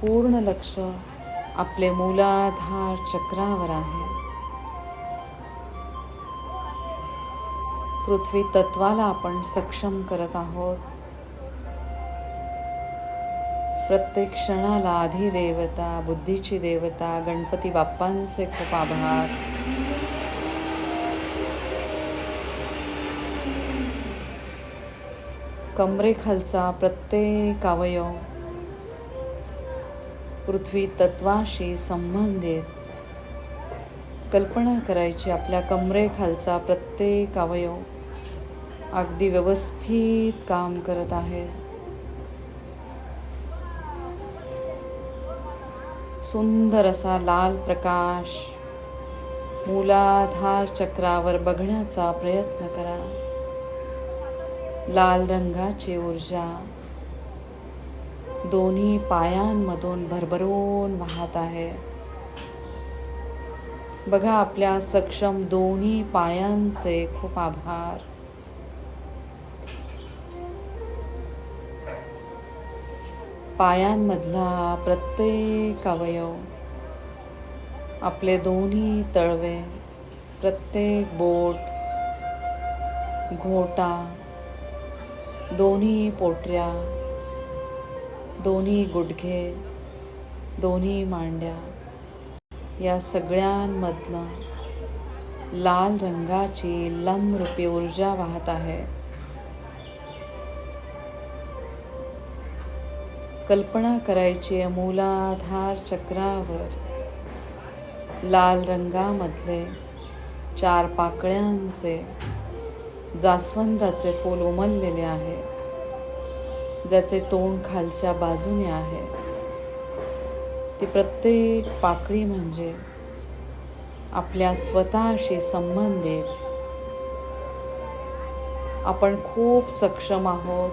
पूर्ण लक्ष आपले मूलाधार चक्रावर आहे. पृथ्वी तत्वाला आपण सक्षम करत आहोत. प्रत्येक क्षणाला आधी देवता बुद्धीची देवता गणपती बाप्पांचे खूप आभार. कमरेखालचा प्रत्येक अवयव पृथ्वी तत्वाशी संबंधित. कल्पना करायची आपल्या कमरेखालचा प्रत्येक अवयव. अगदी व्यवस्थित काम करत आहे. सुंदर असा लाल प्रकाश. मूलाधार चक्रावर बघण्याचा प्रयत्न करा. लाल रंगाची ऊर्जा. दोन्ही पायांमधून भरभरून वाहत आहे. बघा आपल्या सक्षम दोन्ही पायांचे खूप आभार. पायांमधला प्रत्येक अवयव आपले दोन्ही तळवे प्रत्येक बोट घोटा दोन्ही पोटऱ्या दोन्ही गुडघे दोन्ही मांड्या या सगळ्यांमधनं लाल रंगाची लंबरूपी ऊर्जा वाहत आहे. कल्पना करायची आहे मूलाधार चक्रावर. लाल रंगामधले चार पाकळ्यांचे जास्वंदाचे फूल उमललेले आहे. ज्याचे तोंड खालच्या बाजूने आहे. ती प्रत्येक पाकळी म्हणजे आपल्या स्वतःशी संबंधित. आपण खूप सक्षम आहोत.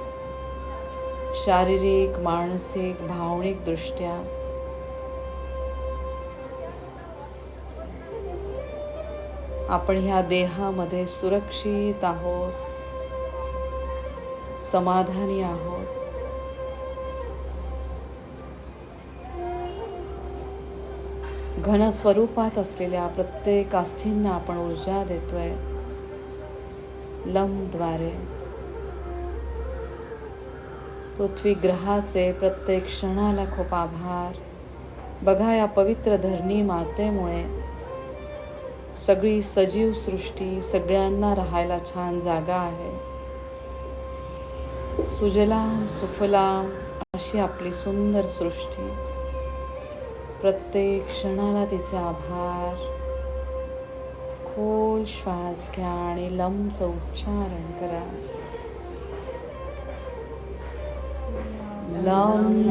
शारीरिक मानसिक भावनिक दृष्ट्या. आपण ह्या देहामध्ये सुरक्षित आहोत. समाधानी आहोत. घन स्वरूपात असलेल्या प्रत्येक अस्थींना आपण ऊर्जा देतोय. लमद्वारे पृथ्वी ग्रहाचे प्रत्येक क्षणाला खूप आभार. बघा या पवित्र धरणी मातेमुळे. सगळी सजीव सृष्टी सगळ्यांना राहायला छान जागा आहे. सुजलाम सुफलाम अशी आपली सुंदर सृष्टी. प्रत्येक क्षणाला तिचे आभार. खोल श्वास घ्या आणि लंबचं उच्चारण करा. लम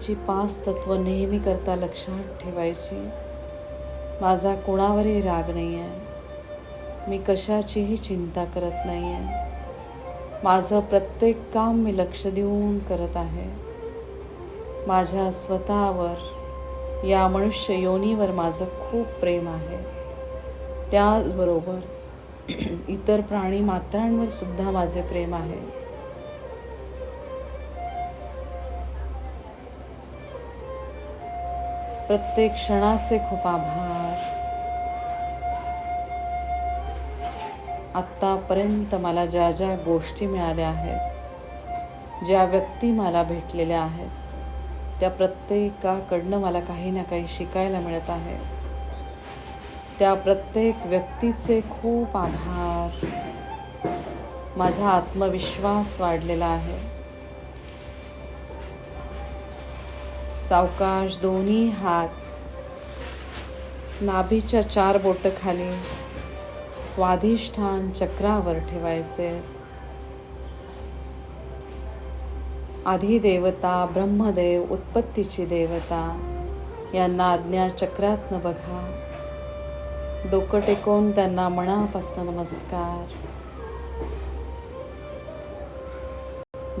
रेकीची पाच तत्व नेहमी करता लक्षात ठेवायची माझा कोणावरही राग नाही आहे मी कशाचीही चिंता करत नाही आहे माझं प्रत्येक काम मी लक्ष देऊन करत आहे. माझ्या स्वतःवर या मनुष्य योनीवर माझं खूप प्रेम आहे. त्याचबरोबर इतर प्राणी मात्रांवर सुद्धा माझे प्रेम आहे. प्रत्येक क्षणाचे खूप आभार. आत्तापर्यंत मला ज्या ज्या गोष्टी मिळाल्या आहेत ज्या व्यक्ती मला भेटलेल्या आहेत त्या प्रत्येकाकडनं मला काही ना काही शिकायला मिळत आहे. त्या प्रत्येक व्यक्तीचे खूप आभार. माझा आत्मविश्वास वाढलेला आहे. सावकाश दोन्ही हात नाभीच्या चार बोट खाली स्वाधिष्ठान चक्रावर ठेवायचे. अधिदेवता ब्रह्मदेव उत्पत्तीची देवता यांना आज्ञा चक्रातनं बघा. डोकं टेकून त्यांना मनापासून नमस्कार.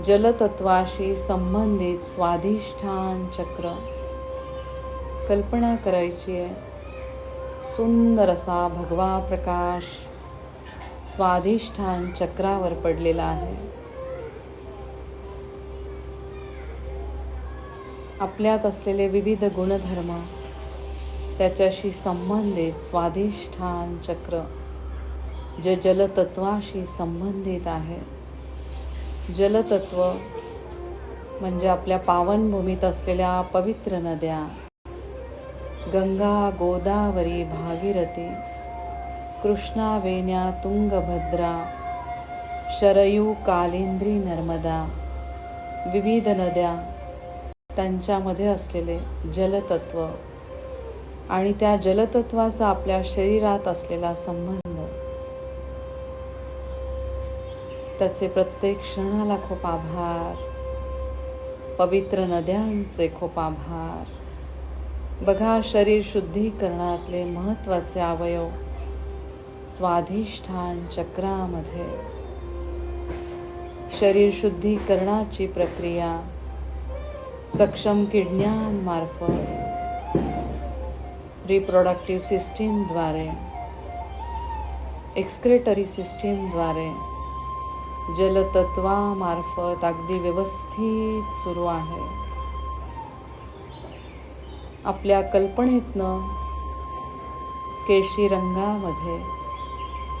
जलतत्वाशी संबंधित स्वाधिष्ठान चक्र. कल्पना करायची आहे. सुंदर असा भगवा प्रकाश स्वाधिष्ठान चक्रावर पडलेला आहे. आपल्यात असलेले विविध गुणधर्म त्याच्याशी संबंधित स्वाधिष्ठान चक्र जे जलतत्वाशी संबंधित आहे. जलतत्व म्हणजे आपल्या पावनभूमीत असलेल्या पवित्र नद्या. गंगा गोदावरी भागीरथी कृष्णा वेण्या तुंगभद्रा शरयू कालिंद्री नर्मदा विविध नद्या त्यांच्यामध्ये असलेले जलतत्व. आणि त्या जलतत्वाचा आपल्या शरीरात असलेला संबंध त्याचे प्रत्येक क्षणाला खूप आभार. पवित्र नद्यांचे खूप आभार. बघा शरीर शुद्धीकरणातले महत्त्वाचे अवयव स्वाधिष्ठान चक्रामध्ये. शरीर शुद्धीकरणाची प्रक्रिया सक्षम किडण्यांमार्फत रिप्रोडक्टिव्ह सिस्टीमद्वारे एक्सक्रेटरी सिस्टीमद्वारे जलतत्वामार्फत अगदी व्यवस्थित सुरू आहे. आपल्या कल्पनेतनं केशी रंगामध्ये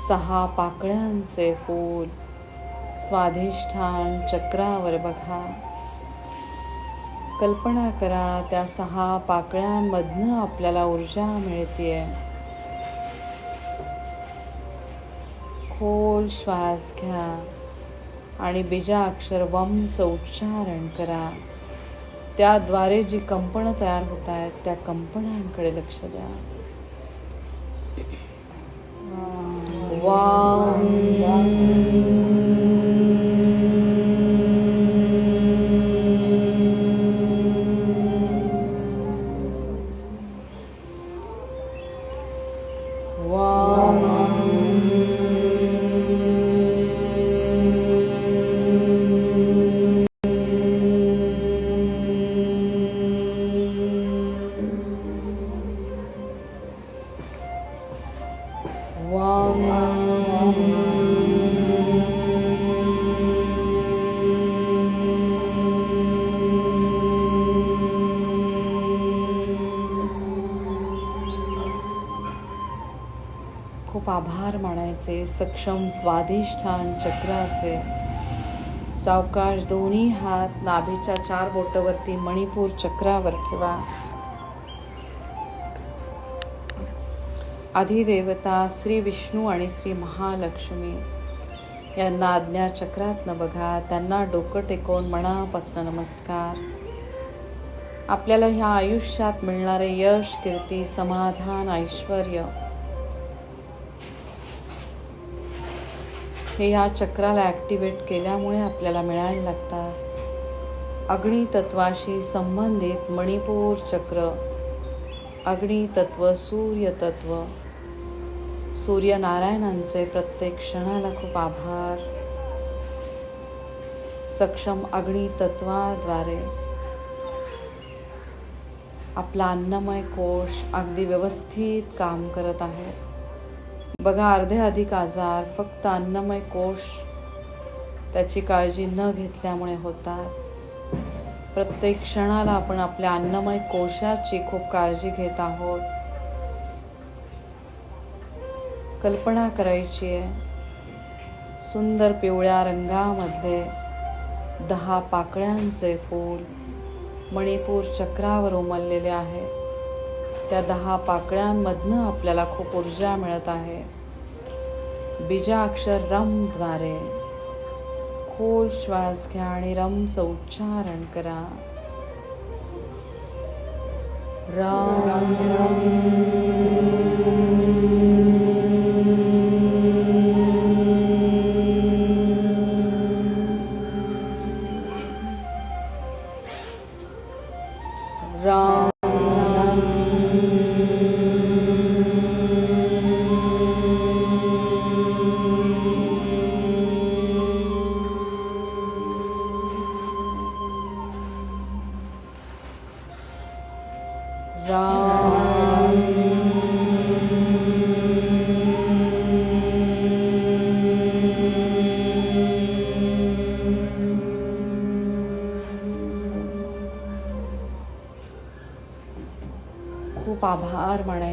सहा पाकळ्यांचे फूल स्वाधिष्ठान चक्रावर बघा. कल्पना करा त्या सहा पाकळ्यांमधनं आपल्याला ऊर्जा मिळतीये. खोल श्वास घ्या. आणि बीजाक्षर वमचं उच्चारण करा. त्याद्वारे जी कंपनं तयार होत आहेत त्या कंपनांकडे लक्ष द्या. वाम सक्षम स्वाधिष्ठान चक्राचे सावकाश दोन्ही हात नाभीच्या चार बोटावरती मणिपूर चक्रावर ठेवा. अधिदेवता श्री विष्णू आणि श्री महालक्ष्मी यांना आज्ञा चक्रातनं बघा त्यांना डोकं टेकवून मनापासून नमस्कार. आपल्याला ह्या आयुष्यात मिळणारे यश कीर्ती समाधान ऐश्वर हे ह्या चक्राला ॲक्टिवेट केल्यामुळे आपल्याला मिळायला लागतात. अग्नितत्वाशी संबंधित मणिपूर चक्र. अग्नितत्व सूर्यतत्व. सूर्यनारायणांचे प्रत्येक क्षणाला खूप आभार. सक्षम अग्नितत्वाद्वारे. आपला अन्नमय कोश अगदी व्यवस्थित काम करत आहे. बघा अर्धे अधिक आजार फक्त अन्नमय कोश त्याची काळजी न घेतल्यामुळे होतात. प्रत्येक क्षणाला आपण आपल्या अन्नमय कोशाची खूप काळजी घेत आहोत. कल्पना करायची आहे. सुंदर पिवळ्या रंगामधले दहा पाकळ्यांचे फूल मणिपूर चक्रावर उमललेले आहे. त्या दहा पाकळ्यांमधनं आपल्याला खूप ऊर्जा मिळत आहे. बीजाक्षर रमद्वारे खोल श्वास घ्या आणि रमचं उच्चारण करा. राम.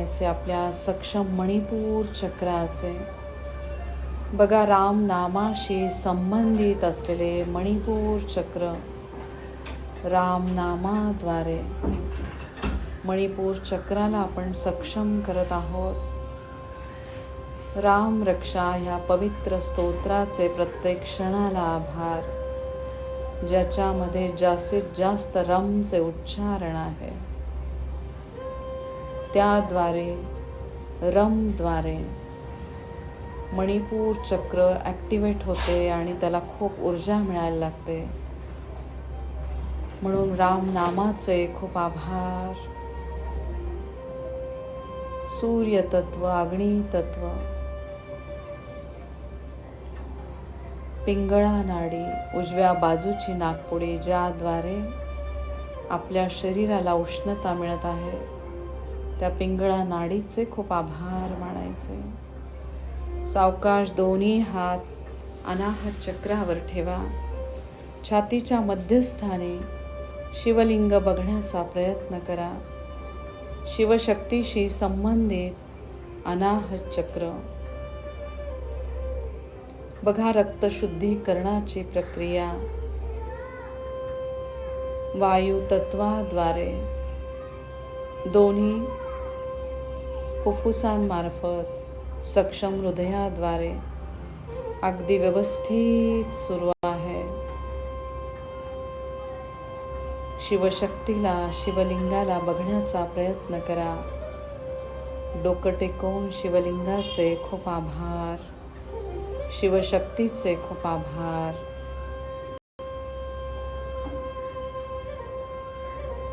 करायचे आपल्या सक्षम मणिपूर चक्राचे. बघा राम नामाशी संबंधित असलेले मणिपूर चक्र रामनामाद्वारे मणिपूर चक्राला आपण सक्षम करत आहोत. राम रक्षा ह्या पवित्र स्तोत्राचे प्रत्येक क्षणाला आभार ज्याच्यामध्ये जास्तीत जास्त रमचे उच्चारण आहे. त्याद्वारे रमद्वारे मणिपूर चक्र ॲक्टिवेट होते आणि त्याला खूप ऊर्जा मिळायला लागते. म्हणून राम नामाचे खूप आभार. सूर्यतत्व अग्नितत्व पिंगळा नाडी उजव्या बाजूची नागपुडी ज्याद्वारे आपल्या शरीराला उष्णता मिळत आहे त्या पिंगळा नाडीचे खूप आभार मानायचे. सावकाश दोन्ही हात अनाहत चक्रावर ठेवा. छातीच्या मध्यस्थानी शिवलिंग बघण्याचा प्रयत्न करा. शिवशक्तीशी संबंधित अनाहत चक्र. बघा रक्तशुद्धीकरणाची प्रक्रिया. वायू तत्वाद्वारे. दोन्ही फुफ्फुसांमार्फत सक्षम हृदयाद्वारे अगदी व्यवस्थित सुरू आहे. शिवशक्तीला शिवलिंगाला बघण्याचा प्रयत्न करा. डोकं टेकवून शिवलिंगाचे खूप आभार. शिवशक्तीचे खूप आभार.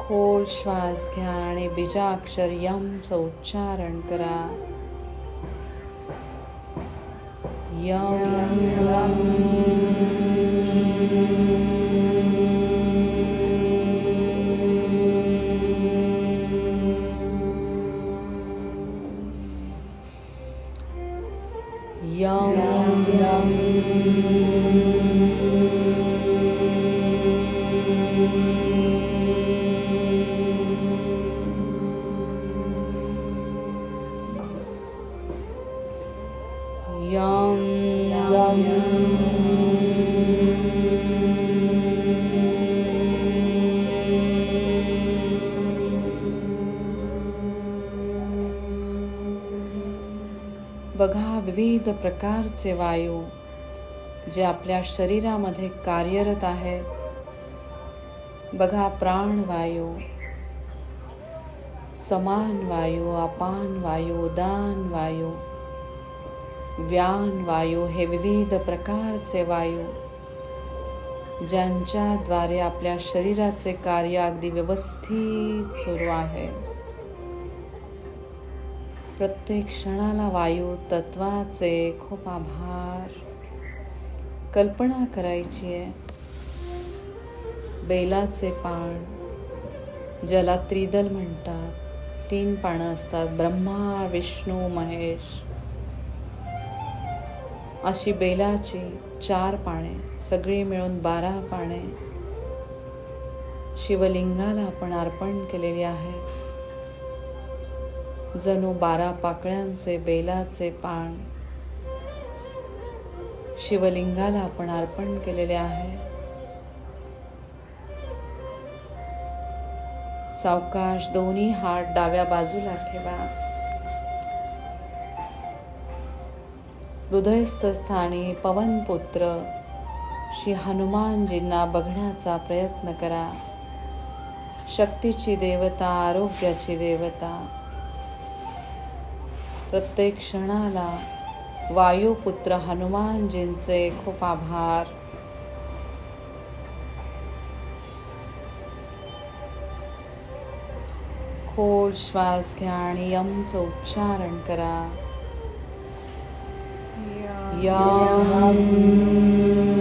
खोल श्वास घ्या आणि बीजाक्षर यमचं उच्चारण करा. यम यम विविध प्रकारचे वायू, जे आपल्या शरीरामध्ये कार्यरत आहेत बघा प्राणवायू समान वायू, अपान वायू दान वायू, व्यान वायू, हे विविध प्रकारचे वायू ज्यांच्याद्वारे आपल्या शरीराचे कार्य अगदी व्यवस्थित सुरू आहे. प्रत्येक क्षणाला वायू तत्वाचे खूप आभार. कल्पना करायची आहे. बेलाचे पान ज्याला त्रिदल म्हणतात तीन पानं असतात ब्रह्मा विष्णू महेश. अशी बेलाची चार पाने सगळी मिळून बारा पाने शिवलिंगाला आपण अर्पण केलेली आहेत. जणू बारा पाकळ्यांचे बेलाचे पान. शिवलिंगाला आपण अर्पण केलेले आहे. सावकाश दोन्ही हात डाव्या बाजूला ठेवा. हृदयस्थ स्थानी पवनपुत्र श्री हनुमानजींना बघण्याचा प्रयत्न करा. शक्तीची देवता आरोग्याची देवता. प्रत्येक क्षणाला वायुपुत्र हनुमानजींचे खूप आभार. खोल श्वास घ्या आणि यमचं उच्चारण करा. यम.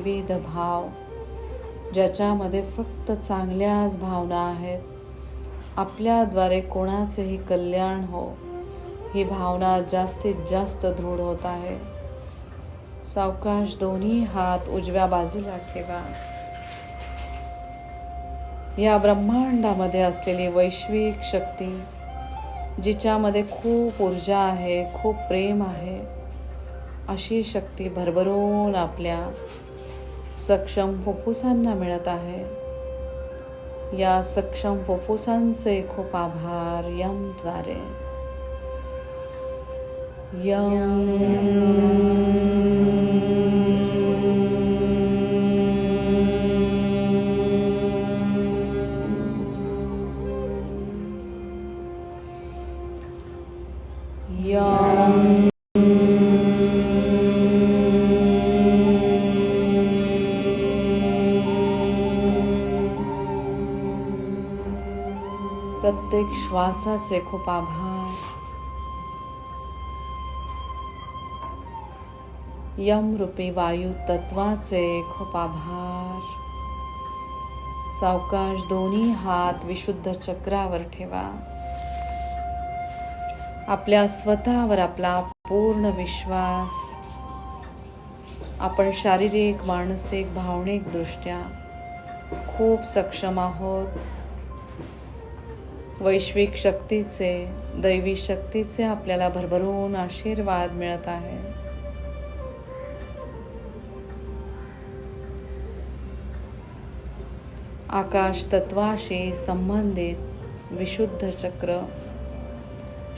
विविध भाव ज्याच्यामध्ये फक्त चांगल्याच भावना आहेत. आपल्याद्वारे कोणाचेही कल्याण हो ही भावना जास्तीत जास्त दृढ होत आहे. सावकाश दोन्ही हात उजव्या बाजूला ठेवा. या ब्रह्मांडामध्ये असलेली वैश्विक शक्ती जिच्यामध्ये खूप ऊर्जा आहे खूप प्रेम आहे अशी शक्ती भरभरून आपल्या सक्षम फुफ्फुसांना मिळत आहे. या सक्षम फुफ्फुसांचे खूप आभार यम यमद्वारे. यम. प्रत्येक श्वासाचे खूप आभार. यमरूपी वायू तत्वाचे खूप आभार. सावकाश दोन्ही हात विशुद्ध चक्रावर ठेवा. आपल्या स्वतःवर आपला पूर्ण विश्वास. आपण शारीरिक मानसिक भावनिक दृष्ट्या खूप सक्षम आहोत. वैश्विक शक्तीचे दैवी शक्तीचे आपल्याला भरभरून आशीर्वाद मिळत आहे. आकाश तत्वाशी संबंधित विशुद्ध चक्र.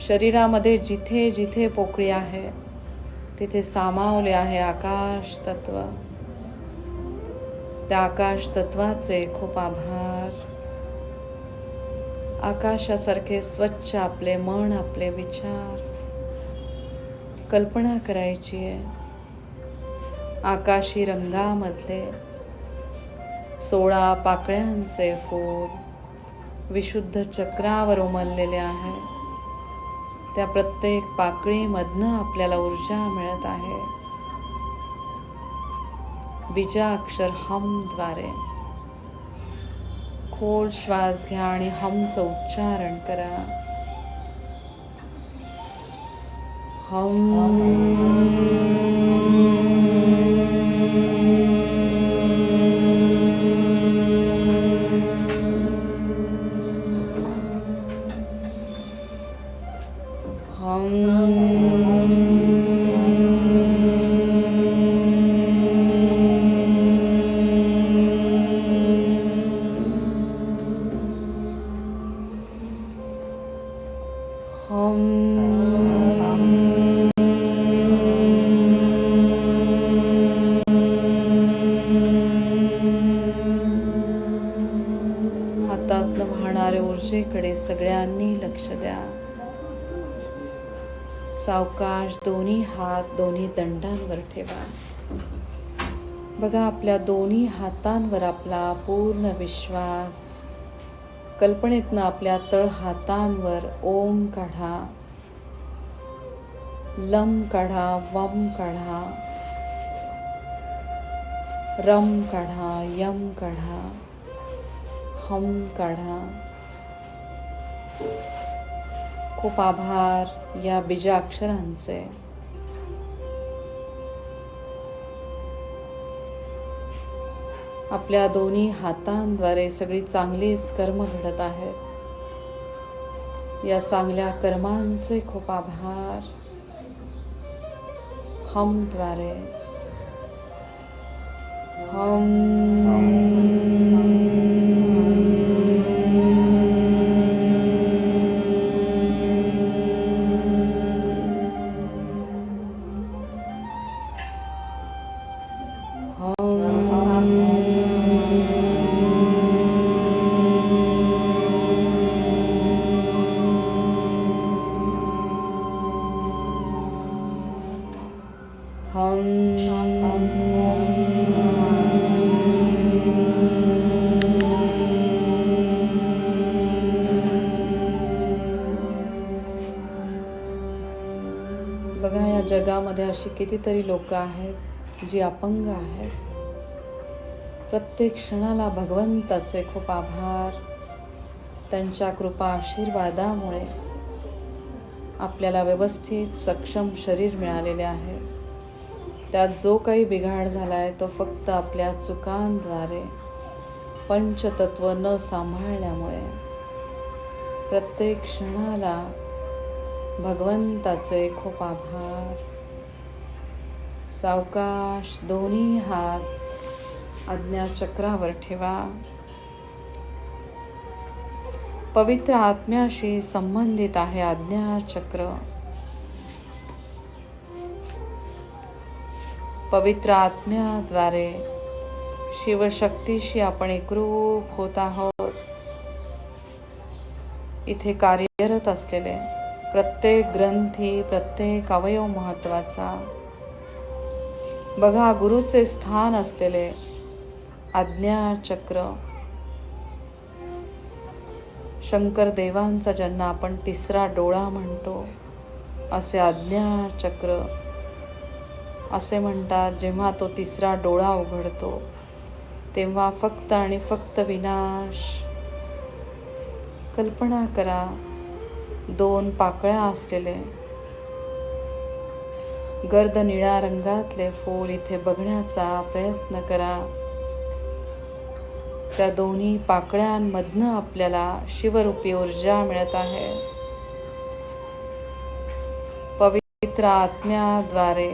शरीरामध्ये जिथे जिथे पोकळी आहे तिथे सामावले आहे आकाश तत्व. त्या आकाश तत्वाचे खूप आभार. आकाशासारखे स्वच्छ आपले मन आपले विचार. कल्पना करायची आहे. आकाशी रंगामधले सोळा पाकळ्यांचे फूल विशुद्ध चक्रावर उमललेले आहे. त्या प्रत्येक पाकळीमधनं आपल्याला ऊर्जा मिळत आहे. बीजाक्षर हमद्वारे. खोल श्वास घ्या आणि हमचं उच्चारण करा. हम. हातातनं ठेवा. बघा आपल्या दोन्ही हातांवर आपला पूर्ण विश्वास. कल्पनेतनं आपल्या तळ हातांवर ओम काढा. लम काढा वम काढा. रम काढा यम काढा. हम काढा. खूप आभार या बीजाक्षरांचे. आपल्या दोन्ही हातांद्वारे सगळी चांगलीच कर्म घडत आहेत. या चांगल्या कर्मांचे खूप आभार. हमद्वारे. हम. बघा या जगामध्ये अशी कितीतरी लोक आहेत जी अपंग आहेत. प्रत्येक क्षणाला भगवंताचे खूप आभार. त्यांच्या कृपा आशीर्वादामुळे आपल्याला व्यवस्थित सक्षम शरीर मिळालेले आहे. त्यात जो काही बिघाड झाला आहे तो फक्त आपल्या चुकांद्वारे. पंचतत्व न सांभाळल्यामुळे. प्रत्येक क्षणाला भगवंताचे खूप आभार. सावकाश दोन्ही हात आज्ञाचक्रावर ठेवा. पवित्र आत्म्याशी संबंधित आहे आज्ञाचक्र. पवित्र आत्म्याद्वारे शिवशक्तीशी आपण एकरूप होत आहोत. इथे कार्यरत असलेले प्रत्येक ग्रंथी प्रत्येक अवयव महत्त्वाचा बघा गुरुचे स्थान असलेले आज्ञाचक्र. शंकर देवांचा ज्यांना आपण तिसरा डोळा म्हणतो असे आज्ञाचक्र. असे म्हणतात जेव्हा तो तिसरा डोळा उघडतो तेव्हा फक्त आणि फक्त विनाश. कल्पना करा दोन पाकळ्या असलेले गर्द निळ्या रंगातले फूल इथे बघण्याचा प्रयत्न करा. त्या दोन्ही पाकळ्यांमधनं आपल्याला शिवरूपी ऊर्जा मिळत आहे. पवित्र आत्म्याद्वारे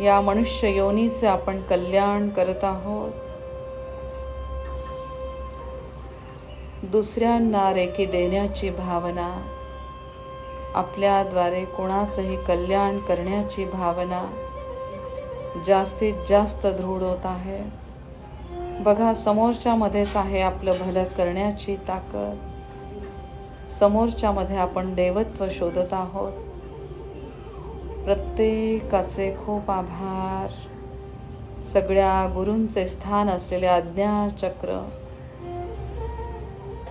या मनुष्य योनीचे आपण कल्याण करत आहोत. दुसऱ्यांना रेखी देण्याची भावना आपल्याद्वारे कोणाचंही कल्याण करण्याची भावना जास्तीत जास्त दृढ होत आहे. बघा समोरच्यामध्येच आहे आपलं भलं करण्याची ताकद. समोरच्यामध्ये आपण देवत्व शोधत आहोत. प्रत्येकाचे खूप आभार. सगळ्या गुरूंचे स्थान असलेले आज्ञाचक्र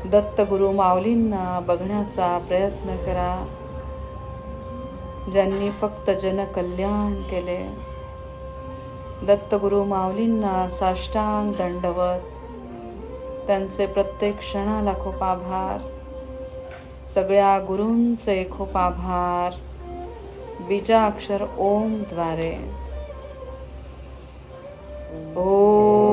दत्तगुरु माऊलींना बघण्याचा प्रयत्न करा. ज्यांनी फक्त जनकल्याण केले दत्तगुरु माऊलींना साष्टांग दंडवत त्यांचे प्रत्येक क्षणाला खूप आभार. सगळ्या गुरूंचे खूप आभार. बीजा अक्षर ओमद्वारे. ओमद्वारे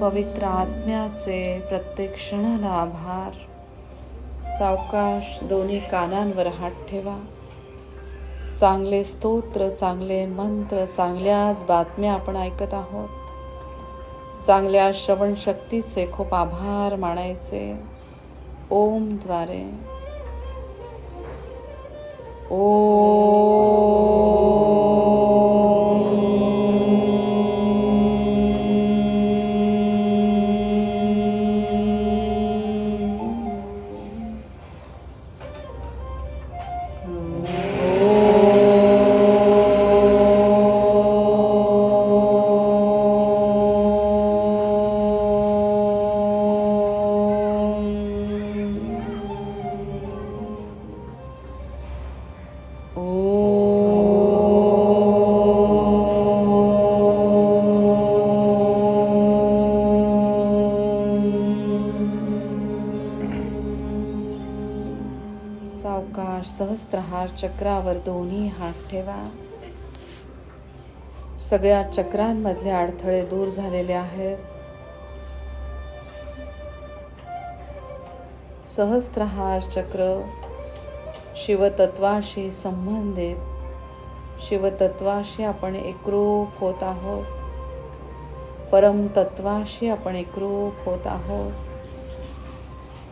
पवित्र आत्म्याचे प्रत्येक क्षणाला आभार. सावकाश दोन्ही कानांवर हात ठेवा. चांगले स्तोत्र चांगले मंत्र चांगल्याच बातम्या आपण ऐकत आहोत. चांगल्या श्रवणशक्तीचे खूप आभार मानायचे. ओमद्वारे ओ चक्रावर दोन्ही हात ठेवा. सगळ्या चक्रांमधले अडथळे दूर झालेले आहेत. सहस्त्रहार चक्र शिवतत्वाशी संबंधित. शिवतत्वाशी आपण एकरूप होत आहोत. परमतत्वाशी आपण एकरूप होत आहोत.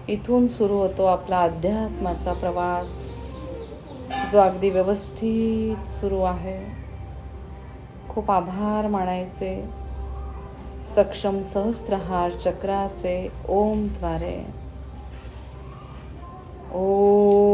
इथून सुरू होतो आपला अध्यात्माचा प्रवास. जो अगदी व्यवस्थित सुरू आहे. खूप आभार मानायचे. सक्षम सहस्त्रहार चक्राचे ओमद्वारे ओम.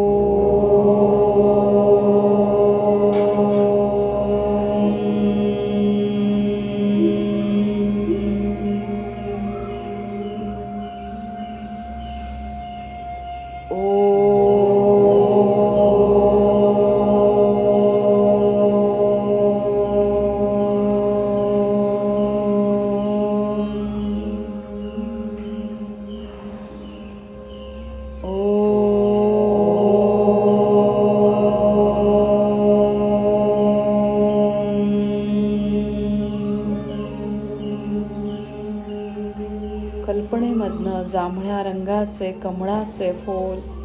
जांभळ्या कमळाचे फूल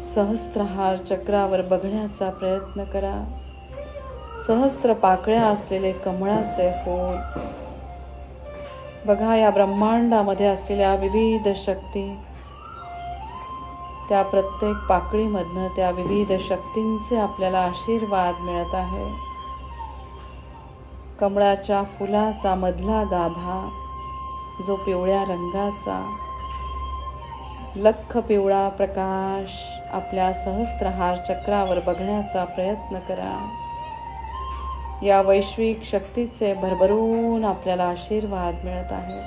सहस्त्रहार चक्रावर बघण्याचा प्रयत्न करा. सहस्त्र पाकळ्या असलेले कमळाचे फूल. बघा या ब्रह्मांडामध्ये असलेल्या विविध शक्ती. त्या प्रत्येक पाकळीमधनं त्या विविध शक्तींचे आपल्याला आशीर्वाद मिळत आहे. कमळाच्या फुलाचा मधला गाभा जो पिवळ्या रंगाचा लख पिवळा प्रकाश आपल्या सहस्त्रहार चक्रावर बघण्याचा प्रयत्न करा. या वैश्विक शक्तीचे भरभरून आपल्याला आशीर्वाद मिळत आहे.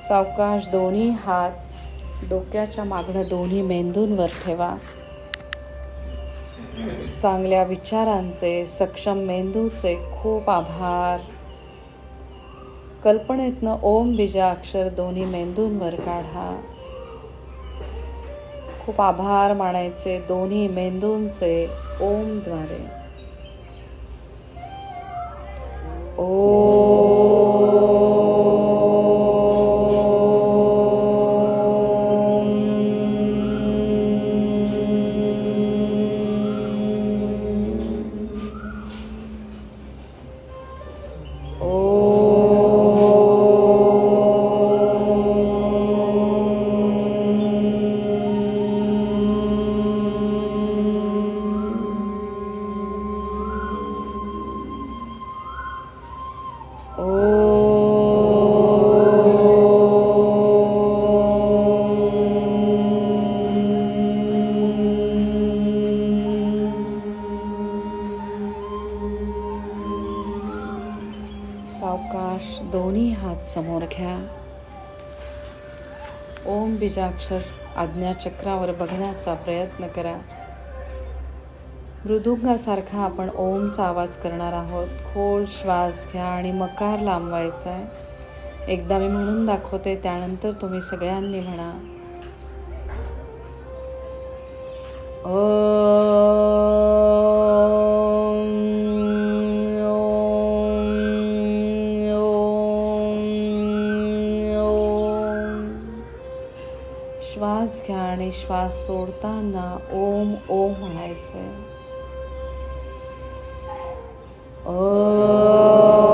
सावकाश दोन्ही हात डोक्याच्या मागणं दोन्ही मेंदूंवर ठेवा. चांगल्या विचारांचे सक्षम मेंदूचे खूप आभार. कल्पनेतनं ओम बीजा अक्षर दोन्ही मेंदूंवर काढा. खूप आभार मानायचे दोन्ही मेंदूंचे ओमद्वारे सावकाश अक्षर आज्ञाचक्रावर बघण्याचा प्रयत्न करा. मृदुंगासारखा आपण ओमचा आवाज करणार आहोत. खोल श्वास घ्या आणि मकार लांबवायचा आहे. एकदा मी म्हणून दाखवते त्यानंतर तुम्ही सगळ्यांनी म्हणा. ओम, श्वास सोडताना ओम ओम म्हणायचंय. ओ